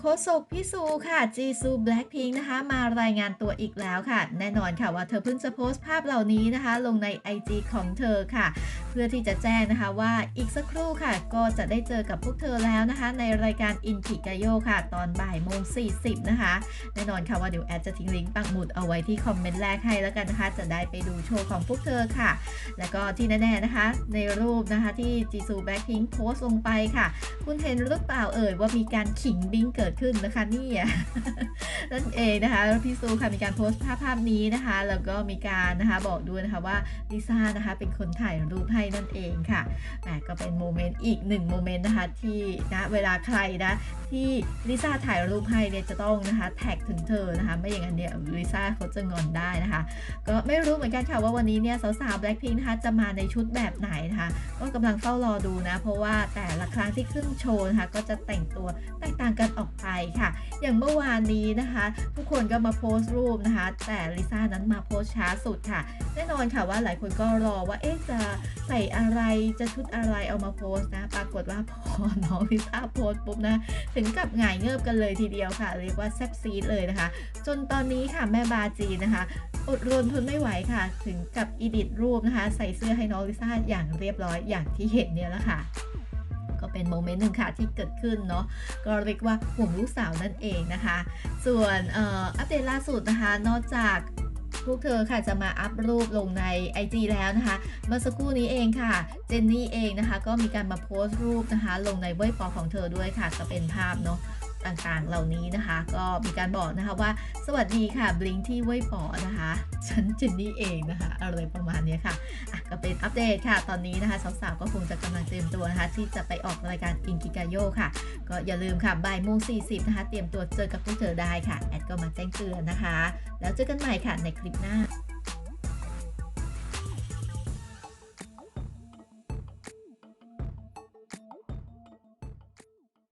โคศกพี่ซูค่ะจีซูแบล็คพิงนะคะ มารายงานตัวอีกแล้วค่ะ แน่นอนค่ะว่าเธอเพิ่งจะโพสต์ภาพเหล่านี้นะคะ ลงใน IG ของเธอค่ะเพื่อที่จะแจ้งนะคะว่าอีกสักครู่ค่ะ ก็จะได้เจอกับพวกเธอแล้วนะคะ ในรายการอินทิกาโยค่ะ ตอนบ่ายโมง 40 นะคะ แน่นอนค่ะว่าเดี๋ยวแอดจะทิ้งลิงก์ปักหมุดเอาไว้ที่คอมเมนต์แรกให้แล้วกันนะคะ จะได้ไปดูโชว์ของพวกเธอค่ะ แล้วก็ที่แน่ๆนะคะ ในรูปนะคะที่จีซูแบล็คพิงโพสต์ลงไปค่ะ คุณเห็นหรือเปล่าเอ่ยว่ามีการขิงบิงเกิดขึ้นนะคะนี่นั่นเองนะคะพี่ซูค่ะมีการโพสต์ภาพภาพนี้นะคะ แล้วก็มีการนะคะบอกด้วยนะคะว่าลิซ่านะคะเป็นคนถ่ายรูปให้นั่นเองค่ะแหมก็เป็นโมเมนต์อีกหนึ่งโมเมนต์นะคะที่นะเวลาใครนะที่ลิซ่าถ่ายรูปให้เนี่ยจะต้องนะคะแท็กถึงเธอนะคะไม่อย่างนั้นเนี่ยลิซ่าเขาจะงอนได้นะคะ ก็ไม่รู้เหมือนกันค่ะว่าวันนี้เนี่ยสาวๆ Blackpink นะคะจะมาในชุดแบบไหนนะคะก็กำลังเฝ้ารอดูนะ เพราะว่าแต่ละครั้งที่ขึ้นโชว์นะคะก็จะแต่งตัวแตกต่างกันออกไปค่ะ อย่างเมื่อวานนี้นะคะทุกคนก็มาโพสต์รูปนะคะ แต่ลิซ่านั้นมาโพสช้าสุดค่ะ แน่นอนค่ะว่าหลายคนก็รอว่าเอ๊ะจะใส่อะไรจะชุดอะไรเอามาโพสต์นะ ปรากฏว่าพอน้องลิซ่าโพสต์ปุ๊บนะ ถึงกับหงายเงิบกันเลยทีเดียวค่ะ เรียกว่าแซ่บซีดเลยนะคะ จนตอนนี้ค่ะแม่บาจีนะคะอดรนทนไม่ไหวค่ะ ถึงกับอีดิทรูปนะคะ ใส่เสื้อให้น้องลิซ่าอย่างเรียบร้อยอย่างที่เห็นเนี่ยแหละค่ะก็เป็นโมเมนต์หนึ่งค่ะที่เกิดขึ้นเนาะก็เรียกว่าห่วงลูกสาวนั่นเองนะคะ ส่วนออัปเดตล่าสุดนะคะ นอกจาก พวกเธอค่ะจะมาอัพรูปลงใน IG แล้วนะคะ เมื่อสักครู่นี้เองค่ะ เจนนี่เองนะคะ ก็มีการมาโพสต์รูปนะคะ ลงในเว็บปอของเธอด้วยค่ะ ก็เป็นภาพเนาะ ต่างๆ เหล่านี้นะคะ ก็มีการบอกนะคะว่า สวัสดีค่ะบลิงที่เว่ยปอนะคะ ฉันเจนนี่เองนะคะอะไรประมาณนี้ค่ะะก็เป็นอัปเดตค่ะ ตอนนี้นะคะสาวๆก็คงจะกำลังเตรียมตัวนะคะ ที่จะไปออกรายการอินกิกาโยค่ะ ก็อย่าลืมค่ะบ่ายโมง40นะคะ เตรียมตัวเจอกับพวกเธอได้ค่ะ แอดก็มาแจ้งเตือนนะคะ แล้วเจอกันใหม่ค่ะในคลิปหน้า